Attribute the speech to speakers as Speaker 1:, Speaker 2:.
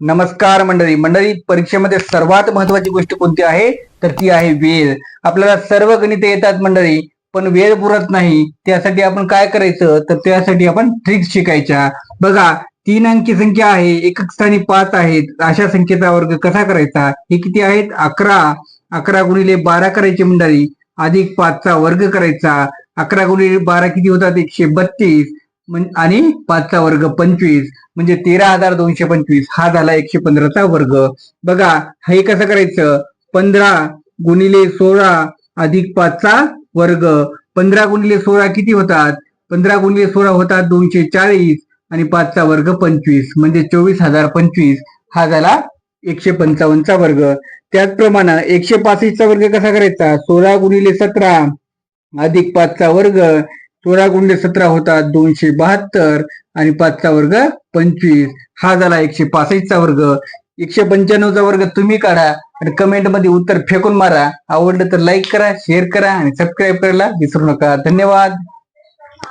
Speaker 1: नमस्कार मंडळी. मंडळी परीक्षेमध्ये सर्वात महत्वाची गोष्ट कोणती आहे? तर ती आहे वेळ. आपल्याला सर्व गणित येतात मंडळी पण वेळ पुरत नाही. त्यासाठी आपण काय करायचं? तर त्यासाठी आपण ट्रिक्स शिकायच्या. बघा तीन अंकी संख्या आहे एकक स्थानी पाच आहेत. अशा संख्येचा वर्ग कसा करायचा? हे किती आहेत? अकरा. अकरा गुणिले बारा करायचे मंडळी. अधिक पाचचा वर्ग करायचा. अकरा गुणिले बारा किती होतात? एकशे बत्तीस. आणि पाचचा वर्ग पंचवीस म्हणजे तेरा हजार दोनशे पंचवीस हा झाला एकशे पंधराचा वर्ग. बघा हे कसं करायचं? पंधरा गुणिले सोळा अधिक पाचचा वर्ग. पंधरा गुणिले सोळा किती होतात? पंधरा गुणिले सोळा होतात दोनशे चाळीस आणि पाचचा वर्ग पंचवीस म्हणजे चोवीस हजार पंचवीस हा झाला एकशे पंचावन्नचा वर्ग. त्याचप्रमाणे एकशे पासष्टचा वर्ग कसा करायचा? सोळा गुणिले सतरा अधिक पाचचा वर्ग सोळा सतरा होतात दोनशे बहात्तर आणि पाचचा वर्ग पंचवीस. हा झाला एकशे पासष्टचा वर्ग. एकशे पंच्याण्णवचा वर्ग तुम्ही काढा आणि कमेंटमध्ये उत्तर फेकून मारा. आवडलं तर लाईक करा शेअर करा आणि सबस्क्राईब करायला विसरू नका. धन्यवाद.